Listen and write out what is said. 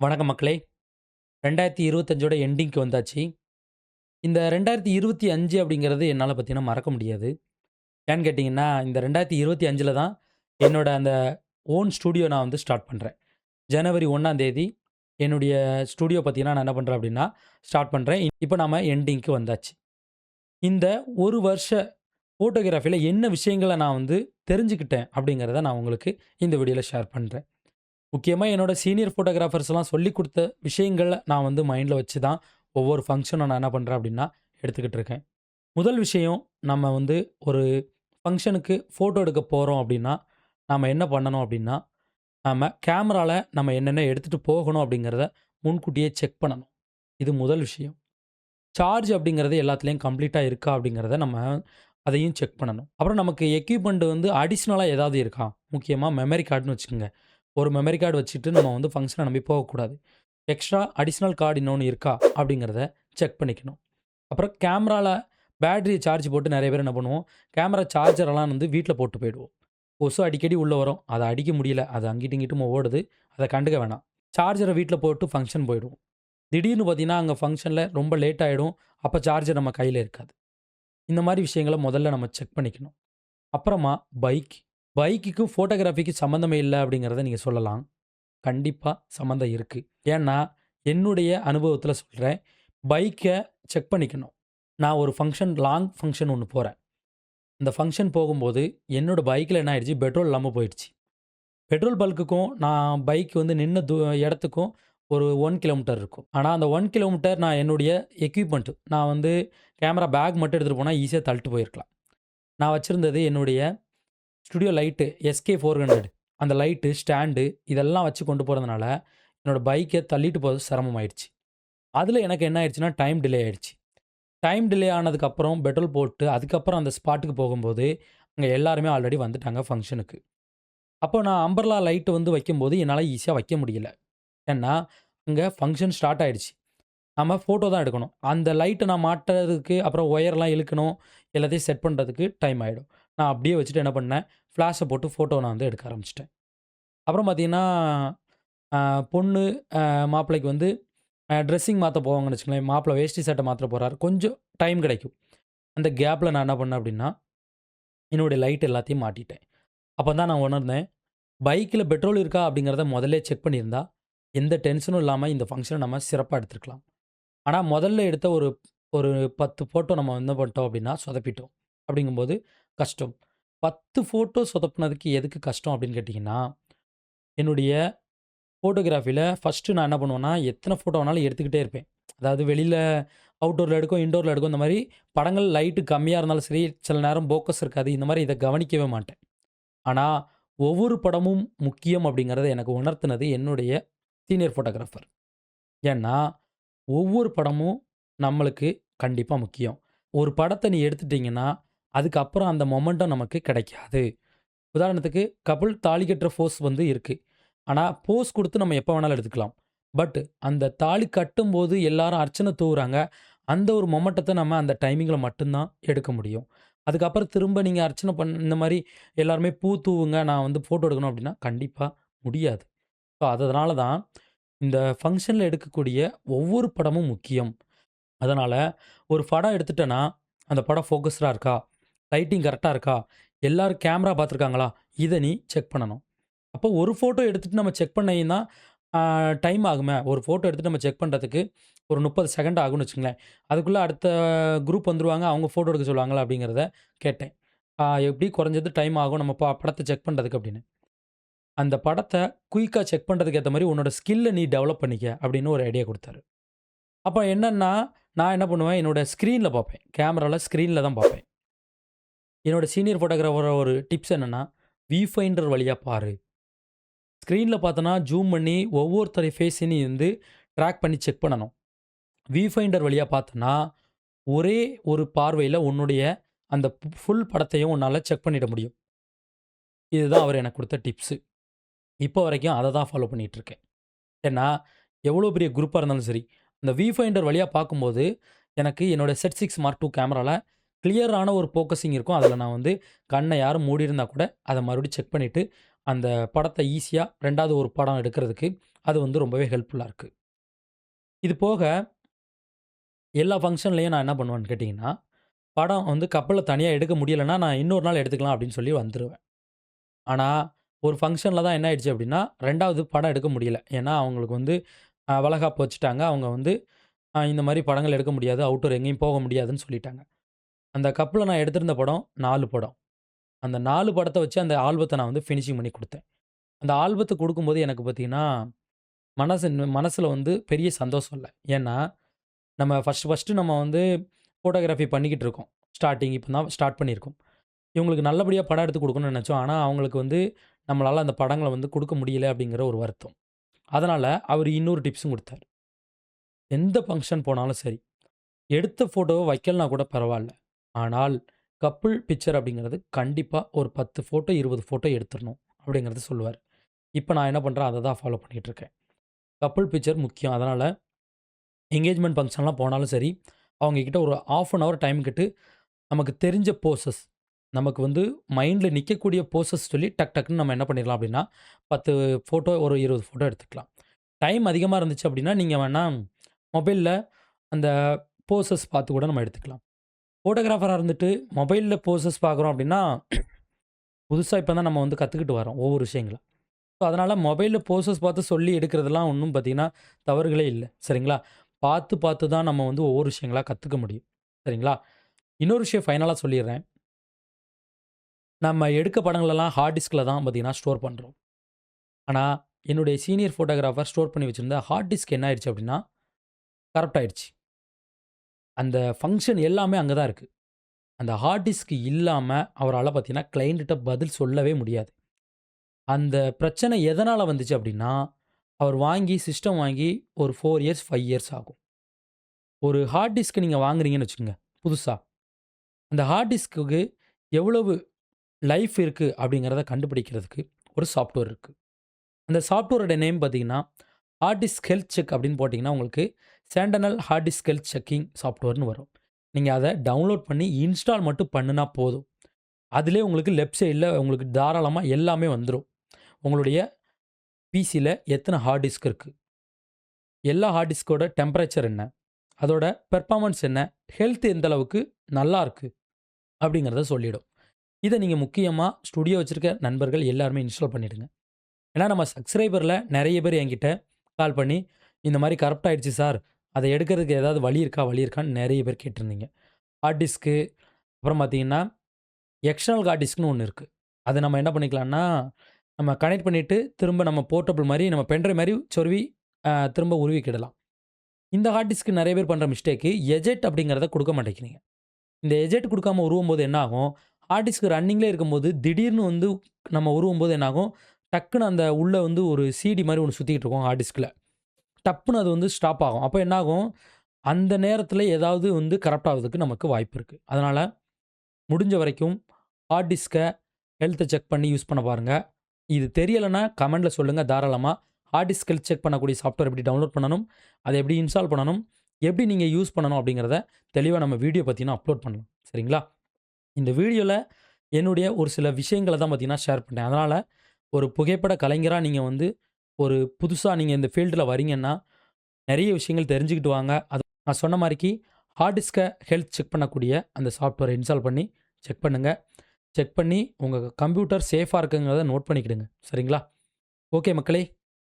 வணக்கம் மக்களே! 2025ஓட எண்டிங்க்கு வந்தாச்சு. இந்த 2025 அப்படிங்கிறது என்னால் பார்த்தீங்கன்னா மறக்க முடியாது. ஏன்னு கேட்டிங்கன்னா இந்த 2025ல தான் என்னோட அந்த ஓன் ஸ்டூடியோ நான் வந்து ஸ்டார்ட் பண்ணுறேன் ஜனவரி 1ஆம் தேதி என்னுடைய ஸ்டூடியோ பார்த்தீங்கன்னா, நான் என்ன பண்ணுறேன் அப்படின்னா, ஸ்டார்ட் பண்ணுறேன் இப்போ நாம் எண்டிங்க்கு வந்தாச்சு. இந்த ஒரு வருஷ ஃபோட்டோகிராஃபியில் என்ன விஷயங்களை நான் வந்து தெரிஞ்சுக்கிட்டேன் அப்படிங்கிறத நான் உங்களுக்கு இந்த வீடியோவில் ஷேர் பண்ணுறேன் முக்கியமாக என்னோட சீனியர் ஃபோட்டோகிராஃபர்ஸ்லாம் சொல்லிக் கொடுத்த விஷயங்கள நான் வந்து மைண்டில் வச்சு தான் ஒவ்வொரு ஃபங்க்ஷனும் நான் என்ன பண்ணுறேன் அப்படின்னா, எடுத்துக்கிட்டு இருக்கேன். முதல் விஷயம் நம்ம வந்து ஒரு ஃபங்க்ஷனுக்கு ஃபோட்டோ எடுக்க போகிறோம் அப்படின்னா, நம்ம என்ன பண்ணணும் அப்படின்னா, நம்ம கேமராவில் நம்ம என்னென்ன எடுத்துகிட்டு போகணும் அப்படிங்கிறத முன்கூட்டியே செக் பண்ணணும். இது முதல் விஷயம். சார்ஜ் அப்படிங்கிறது எல்லாத்துலேயும் கம்ப்ளீட்டாக இருக்கா அப்படிங்கிறத நம்ம அதையும் செக் பண்ணணும். அப்புறம் நமக்கு எக்யூப்மெண்ட் வந்து அடிஷ்னலாக ஏதாவது இருக்கா? முக்கியமாக மெமரி கார்டுன்னு வச்சுக்கோங்க ஒரு மெமரி கார்டு வச்சுட்டு நம்ம வந்து ஃபங்க்ஷனை நம்பி போகக்கூடாது. எக்ஸ்ட்ரா அடிஷ்னல் கார்டு இன்னொன்று இருக்கா? அப்படிங்கிறத செக் பண்ணிக்கணும். அப்புறம் கேமராவில் பேட்டரியை சார்ஜ் போட்டு நிறைய பேர் என்ன பண்ணுவோம், கேமரா சார்ஜரெல்லாம் வந்து வீட்டில் போட்டு போயிடுவோம். கொசு அடிக்கடி உள்ளே வரும். அதை அடிக்க முடியல. அது அங்கிட்டும் இங்கிட்டும் ஓடுது. அதை கண்டுக்க வேணாம். சார்ஜரை வீட்டில் போட்டு ஃபங்க்ஷன் போயிடுவோம். திடீர்னு பார்த்தீங்கன்னா, அங்கே ஃபங்க்ஷனில் ரொம்ப லேட் ஆகிடும் அப்போ சார்ஜர் நம்ம கையில் இருக்காது. இந்த மாதிரி விஷயங்கள முதல்ல நம்ம செக் பண்ணிக்கணும். அப்புறமா பைக். பைக்குக்கும் ஃபோட்டோகிராஃபிக்கும் சம்மந்தமே இல்லை அப்படிங்கிறத நீங்கள் சொல்லலாம். கண்டிப்பாக சம்மந்தம் இருக்குது ஏன்னா, என்னுடைய அனுபவத்தில் சொல்கிறேன் பைக்கை செக் பண்ணிக்கணும். நான் ஒரு ஃபங்க்ஷன் லாங் ஃபங்க்ஷன் ஒன்று போகிறேன் அந்த ஃபங்க்ஷன் போகும்போது என்னோடய பைக்கில் என்ன ஆயிடுச்சு, பெட்ரோல் இல்லாமல் போயிடுச்சு. பெட்ரோல் பல்க்குக்கும் நான் பைக் வந்து நின்ன தூ இடத்துக்கும் ஒரு ஒன் கிலோமீட்டர் இருக்கும். ஆனால் அந்த ஒன் கிலோமீட்டர் நான் என்னுடைய எக்யூப்மெண்ட்டு நான் வந்து கேமரா பேக் மட்டும் எடுத்துகிட்டு போனால் ஈஸியாக தள்ளிட்டு போயிருக்கலாம். நான் வச்சுருந்தது என்னுடைய ஸ்டுடியோ லைட்டு எஸ்கே 400 அந்த லைட்டு, ஸ்டாண்டு இதெல்லாம் வச்சு கொண்டு போகிறதுனால என்னோட பைக்கை தள்ளிட்டு போறது சிரமமாயிடுச்சு. அதில் எனக்கு என்ன ஆயிடுச்சுன்னா, டைம் டிலே ஆயிடுச்சு. டைம் டிலே ஆனதுக்கப்புறம் பெட்ரோல் போட்டு, அதுக்கப்புறம் அந்த ஸ்பாட்டுக்கு போகும்போது, அங்கே எல்லாருமே ஆல்ரெடி வந்துட்டாங்க ஃபங்க்ஷனுக்கு அப்போ நான் அம்பர்லா லைட்டு வந்து வைக்கும்போது, என்னால் ஈஸியாக வைக்க முடியல. ஏன்னா, அங்கே ஃபங்க்ஷன் ஸ்டார்ட் ஆகிடுச்சு நம்ம ஃபோட்டோ தான் எடுக்கணும். அந்த லைட்டை நான் மாட்டுறதுக்கு, அப்புறம் ஒயர்லாம் இழுக்கணும், எல்லாத்தையும் செட் பண்ணுறதுக்கு டைம் ஆகிடும் நான் அப்படியே வச்சுட்டு என்ன பண்ணேன், ஃப்ளாஷை போட்டு ஃபோட்டோ நான் வந்து எடுக்க ஆரம்பிச்சிட்டேன் அப்புறம் பார்த்தீங்கன்னா, பொண்ணு மாப்பிள்ளைக்கு வந்து ட்ரெஸ்ஸிங் மாற்ற போவாங்கன்னு வச்சுக்கோங்களேன் மாப்பிள்ளை வேஷ்டி சட்டை மாற்ற போகிறார் கொஞ்சம் டைம் கிடைக்கும். அந்த கேப்பில் நான் என்ன பண்ணேன் அப்படின்னா, என்னுடைய லைட் எல்லாத்தையும் மாட்டிட்டேன். அப்போ தான் நான் உணர்ந்தேன், பைக்கில் பெட்ரோல் இருக்கா அப்படிங்கிறத முதல்ல செக் பண்ணியிருந்தா, எந்த டென்ஷனும் இல்லாமல் இந்த ஃபங்க்ஷனை நம்ம சிறப்பாக எடுத்துருக்கலாம் ஆனால் முதல்ல எடுத்த ஒரு ஒரு 10 ஃபோட்டோ நம்ம என்ன பண்ணிட்டோம் அப்படின்னா, சொதப்பிட்டோம். அப்படிங்கும்போது கஷ்டம். 10 ஃபோட்டோ சொதப்புனதுக்கு எதுக்கு கஷ்டம் அப்படின்னு கேட்டிங்கன்னா என்னுடைய ஃபோட்டோகிராஃபியில் ஃபர்ஸ்ட்டு நான் என்ன பண்ணுவேன்னா, எத்தனை ஃபோட்டோ வேணாலும் எடுத்துக்கிட்டே இருப்பேன். அதாவது வெளியில் அவுட்டோரில் எடுக்கும், இன்டோரில் எடுக்கும். இந்த மாதிரி படங்கள் லைட்டு கம்மியாக இருந்தாலும் சரி, சில நேரம் போக்கஸ் இருக்காது. இந்த மாதிரி இதை கவனிக்கவே மாட்டேன். ஆனால் ஒவ்வொரு படமும் முக்கியம் அப்படிங்கிறத எனக்கு உணர்த்தினது என்னுடைய சீனியர் ஃபோட்டோகிராஃபர். ஏன்னா, ஒவ்வொரு படமும் நம்மளுக்கு கண்டிப்பாக முக்கியம். ஒரு படத்தை நீ எடுத்துட்டிங்கன்னா அதுக்கப்புறம் அந்த மொமெண்டம் நமக்கு கிடைக்காது. உதாரணத்துக்கு கபில் தாலி கட்டுற ஃபோர்ஸ் வந்து இருக்குது ஆனால் போஸ் கொடுத்து நம்ம எப்போ வேணாலும் எடுத்துக்கலாம். பட் அந்த தாலி கட்டும்போது எல்லாரும் அர்ச்சனை தூவுறாங்க. அந்த ஒரு மொமெண்டத்தை நம்ம அந்த டைமிங்கில் மட்டும்தான் எடுக்க முடியும். அதுக்கப்புறம் திரும்ப நீங்கள் அர்ச்சனை பண் இந்த மாதிரி எல்லாருமே பூ தூவுங்க, நான் வந்து ஃபோட்டோ எடுக்கணும் அப்படின்னா, கண்டிப்பாக முடியாது. ஸோ, அதனால தான் இந்த ஃபங்க்ஷனில் எடுக்கக்கூடிய ஒவ்வொரு படமும் முக்கியம். அதனால் ஒரு படம் எடுத்துட்டேன்னா, அந்த படம் ஃபோக்கஸ்டாக இருக்கா? லைட்டிங் கரெக்டாக இருக்கா? எல்லாரும் கேமரா பார்த்துருக்காங்களா? இதை நீ செக் பண்ணணும். அப்போ ஒரு ஃபோட்டோ எடுத்துகிட்டு நம்ம செக் பண்ணிங்கன்னா டைம் ஆகுமே. ஒரு ஃபோட்டோ எடுத்துகிட்டு நம்ம செக் பண்ணுறதுக்கு ஒரு 30 செகண்ட் ஆகும்னு வச்சுங்களேன் அதுக்குள்ளே அடுத்த குரூப் வந்துருவாங்க. அவங்க ஃபோட்டோ எடுக்க சொல்லுவாங்களா? அப்படிங்கிறத கேட்டேன். எப்படி குறைஞ்சது டைம் ஆகும் நம்ம படத்தை செக் பண்ணுறதுக்கு அப்படின்னு. அந்த படத்தை குயிக்காக செக் பண்ணுறதுக்கு ஏற்ற மாதிரி உன்னோட ஸ்கில்லை நீ டெவலப் பண்ணிக்க அப்படின்னு ஒரு ஐடியா கொடுத்தாரு அப்போ என்னென்னா நான் என்ன பண்ணுவேன், என்னோடய ஸ்க்ரீனில் பார்ப்பேன். கேமராவில் ஸ்க்ரீனில் தான் பார்ப்பேன். என்னோடய சீனியர் ஃபோட்டோகிராஃபர் ஒரு டிப்ஸ் என்னென்னா வியூ ஃபைண்டர் வழியாக பாரு. ஸ்க்ரீனில் பார்த்தோன்னா ஜூம் பண்ணி ஒவ்வொருத்தரை ஃபேஸையும் வந்து ட்ராக் பண்ணி செக் பண்ணணும். வியூ ஃபைண்டர் வழியாக பார்த்தோன்னா ஒரே ஒரு பார்வையில் உன்னுடைய அந்த ஃபுல் படத்தையும் உன்னால் செக் பண்ணிட முடியும். இதுதான் அவர் எனக்கு கொடுத்த டிப்ஸு. இப்போ வரைக்கும் அதை தான் ஃபாலோ பண்ணிகிட்ருக்கேன் ஏன்னா, எவ்வளோ பெரிய குரூப்பாக இருந்தாலும் சரி, அந்த வியூ ஃபைண்டர் வழியாக பார்க்கும்போது, எனக்கு என்னோடய செட் சிக்ஸ் மார்க் டூ கேமராவில் கிளியரான ஒரு ஃபோக்கஸிங் இருக்கும். அதில் நான் வந்து கண்ணை யாரும் மூடியிருந்தா கூட, அதை மறுபடியும் செக் பண்ணிவிட்டு அந்த படத்தை ஈஸியாக ரெண்டாவது ஒரு படம் எடுக்கிறதுக்கு அது வந்து ரொம்பவே ஹெல்ப்ஃபுல்லாக இருக்குது இது போக எல்லா ஃபங்க்ஷன்லேயும் நான் என்ன பண்ணுவேன்னு கேட்டிங்கன்னா படம் வந்து கப்பலில் தனியாக எடுக்க முடியலன்னா, நான் இன்னொரு நாள் எடுத்துக்கலாம் அப்படின்னு சொல்லி வந்துடுவேன் ஆனால் ஒரு ஃபங்க்ஷனில் தான் என்ன ஆயிடுச்சு அப்படின்னா, ரெண்டாவது படம் எடுக்க முடியல. ஏன்னா, அவங்களுக்கு வந்து வளகாப்பு வச்சுட்டாங்க. அவங்க வந்து இந்த மாதிரி படங்கள் எடுக்க முடியாது. அவுட்டோர் எங்கேயும் போக முடியாதுன்னு சொல்லிட்டாங்க. அந்த கப்பில் நான் எடுத்திருந்த படம் நாலு படம். அந்த நாலு படத்தை வச்சு அந்த ஆல்பத்தை நான் வந்து ஃபினிஷிங் பண்ணி கொடுத்தேன் அந்த ஆல்பத்தை கொடுக்கும்போது எனக்கு பார்த்தீங்கன்னா, மனசு மனசில் வந்து பெரிய சந்தோஷம் இல்லை ஏன்னா, நம்ம ஃபஸ்ட் ஃபர்ஸ்ட்டு நம்ம வந்து ஃபோட்டோகிராஃபி பண்ணிக்கிட்டு இருக்கோம். ஸ்டார்டிங் இப்போ தான் ஸ்டார்ட் பண்ணியிருக்கோம். இவங்களுக்கு நல்லபடியாக படம் எடுத்து கொடுக்கணும்னு நினச்சோம் ஆனால் அவங்களுக்கு வந்து நம்மளால் அந்த படங்களை வந்து கொடுக்க முடியல அப்படிங்கிற ஒரு வருத்தம். அதனால் அவர் இன்னொரு டிப்ஸும் கொடுத்தார் எந்த ஃபங்க்ஷன் போனாலும் சரி, எடுத்த ஃபோட்டோவை வைக்கலனா கூட பரவாயில்ல ஆனால், கப்புள் பிக்சர் அப்படிங்கிறது கண்டிப்பாக ஒரு 10 ஃபோட்டோ, 20 ஃபோட்டோ எடுத்துடணும் அப்படிங்கிறத சொல்லுவார் இப்போ நான் என்ன பண்ணுறேன் அதை தான் ஃபாலோ பண்ணிகிட்ருக்கேன் கப்புள் பிக்சர் முக்கியம். அதனால் என்கேஜ்மெண்ட் ஃபங்க்ஷன்லாம் போனாலும் சரி, அவங்கக்கிட்ட ஒரு 1/2 அன் ஹவர் டைம் கிட்டு நமக்கு தெரிஞ்ச போசஸ், நமக்கு வந்து மைண்டில் நிற்கக்கூடிய போசஸ் சொல்லி டக் டக்குன்னு நம்ம என்ன பண்ணிடலாம் அப்படின்னா, 10 ஃபோட்டோ, ஒரு 20 ஃபோட்டோ எடுத்துக்கலாம். டைம் அதிகமாக இருந்துச்சு அப்படின்னா, நீங்கள் வேணால் மொபைலில் அந்த போசஸ் பார்த்து கூட நம்ம எடுத்துக்கலாம். ஃபோட்டோகிராஃபராக இருந்துட்டு மொபைலில் போசஸ் பார்க்குறோம் அப்படின்னா, புதுசாக இப்போ தான் நம்ம வந்து கற்றுக்கிட்டு வரோம் ஒவ்வொரு விஷயங்கள. ஸோ, அதனால் மொபைலில் போசஸ் பார்த்து சொல்லி எடுக்கிறதெல்லாம் ஒன்றும் பார்த்தீங்கன்னா, தவறுகளே இல்லை சரிங்களா? பார்த்து பார்த்து தான் நம்ம வந்து ஒவ்வொரு விஷயங்களாக கற்றுக்க முடியும். சரிங்களா? இன்னொரு விஷயம் ஃபைனலாக சொல்லிடுறேன் நம்ம எடுக்க படங்களெல்லாம் ஹார்ட் டிஸ்கில் தான் பார்த்தீங்கன்னா ஸ்டோர் பண்ணுறோம் ஆனால் என்னுடைய சீனியர் ஃபோட்டோகிராஃபர் ஸ்டோர் பண்ணி வச்சுருந்த ஹார்ட் டிஸ்க் என்ன ஆயிடுச்சு அப்படின்னா, கரப்ட் ஆயிடுச்சு. அந்த ஃபங்க்ஷன் எல்லாமே அங்கே தான் இருக்குது அந்த ஹார்ட் டிஸ்க் இல்லாமல் அவரால் பார்த்தீங்கன்னா, கிளையன்ட்ட்ட பதில் சொல்லவே முடியாது. அந்த பிரச்சனை எதனால் வந்துச்சு அப்படின்னா, அவர் வாங்கி சிஸ்டம் வாங்கி ஒரு ஃபோர் இயர்ஸ், ஃபைவ் இயர்ஸ் ஆகும். ஒரு ஹார்ட் டிஸ்க் நீங்கள் வாங்குறீங்கன்னு வச்சுக்கோங்க புதுசாக அந்த ஹார்ட் டிஸ்க்குக்கு எவ்வளவு லைஃப் இருக்குது அப்படிங்கிறத கண்டுபிடிக்கிறதுக்கு ஒரு சாஃப்ட்வேர் இருக்குது அந்த சாஃப்ட்வேரோட நேம் பார்த்தீங்கன்னா, ஹார்ட் டிஸ்க் ஹெல்த் செக் அப்படின்னு போட்டிங்கன்னா உங்களுக்கு Sentinel hard disk health checking சாஃப்ட்வேர்னு வரும். நீங்கள் அதை டவுன்லோட் பண்ணி இன்ஸ்டால் மட்டும் பண்ணுனா போதும். அதிலே உங்களுக்கு லெஃப்ட் சைடில் உங்களுக்கு தாராளமாக எல்லாமே வந்துடும் உங்களுடைய பிசியில் எத்தனை ஹார்ட் டிஸ்க் இருக்குது எல்லா ஹார்ட் டிஸ்கோட டெம்பரேச்சர் என்ன? அதோட பெர்ஃபார்மன்ஸ் என்ன? ஹெல்த் எந்த அளவுக்கு நல்லா இருக்குது அப்படிங்கிறத சொல்லிவிடும் இதை நீங்கள் முக்கியமாக ஸ்டுடியோ வச்சுருக்க நண்பர்கள் எல்லாருமே இன்ஸ்டால் பண்ணிவிடுங்க ஏன்னா, நம்ம சப்ஸ்கிரைபரில் நிறைய பேர் என்கிட்ட கால் பண்ணி, இந்த மாதிரி கரப்ட் ஆயிடுச்சு சார். அதை எடுக்கிறதுக்கு ஏதாவது வழி இருக்கா? வழி இருக்கான்னு நிறைய பேர் கேட்டிருந்தீங்க. ஹார்ட் டிஸ்க்கு, அப்புறம் பார்த்தீங்கன்னா, எக்ஸ்டர்னல் ஹார்ட் டிஸ்க்னு ஒன்று இருக்குது அதை நம்ம என்ன பண்ணிக்கலாம்னா, நம்ம கனெக்ட் பண்ணிவிட்டு திரும்ப நம்ம போர்ட்டபிள் மாதிரி நம்ம பென்ட்ரைவ் மாதிரி சொருவி திரும்ப உருவிக்கிடலாம். இந்த ஹார்ட் டிஸ்க்கு நிறைய பேர் பண்ணுற மிஸ்டேக்கு எஜெட் அப்படிங்கிறத கொடுக்க மாட்டேங்கிறீங்க. இந்த எஜெட் கொடுக்காம உருவும் போது என்னாகும் ஹார்ட் டிஸ்க் ரன்னிங்லேயே இருக்கும்போது, திடீர்னு வந்து நம்ம உருவும் போது என்னாகும் டக்குன்னு அந்த உள்ளே வந்து ஒரு சிடி மாதிரி ஒன்று சுற்றிக்கிட்டு இருக்கோம் ஹார்ட் டிஸ்கில் டப்புன்னு அது வந்து ஸ்டாப் ஆகும். அப்போ என்னாகும் அந்த நேரத்தில் ஏதாவது வந்து கரப்ட் ஆவதற்கு நமக்கு வாய்ப்பு இருக்குது அதனால் முடிஞ்ச வரைக்கும் ஹார்ட் டிஸ்கை ஹெல்த்தை செக் பண்ணி யூஸ் பண்ண பாருங்கள் இது தெரியலைன்னா கமெண்டில் சொல்லுங்கள் தாராளமாக ஹார்ட் டிஸ்க் ஹெல்த் செக் பண்ணக்கூடிய சாஃப்ட்வேர் எப்படி டவுன்லோட் பண்ணணும்? அதை எப்படி இன்ஸ்டால் பண்ணணும்? எப்படி நீங்கள் யூஸ் பண்ணணும்? அப்படிங்கிறத தெளிவாக நம்ம வீடியோ பார்த்தீங்கன்னா அப்லோட் பண்ணலாம். சரிங்களா? இந்த வீடியோவில் என்னுடைய ஒரு சில விஷயங்களை தான் பார்த்திங்கன்னா ஷேர் பண்ணேன். அதனால் ஒரு புகைப்பட கலைஞராக நீங்கள் வந்து ஒரு புதுசாக நீங்கள் இந்த ஃபீல்டில் வரீங்கன்னா, நிறைய விஷயங்கள் தெரிஞ்சுக்கிட்டு வாங்க. அது நான் சொன்ன மாதிரிக்கு ஹார்ட் டிஸ்கை ஹெல்த் செக் பண்ணக்கூடிய அந்த சாஃப்ட்வேரை இன்ஸ்டால் பண்ணி செக் பண்ணுங்கள் செக் பண்ணி உங்கள் கம்ப்யூட்டர் சேஃபாக இருக்குங்கிறத நோட் பண்ணிக்கிடுங்க. சரிங்களா? ஓகே மக்களே!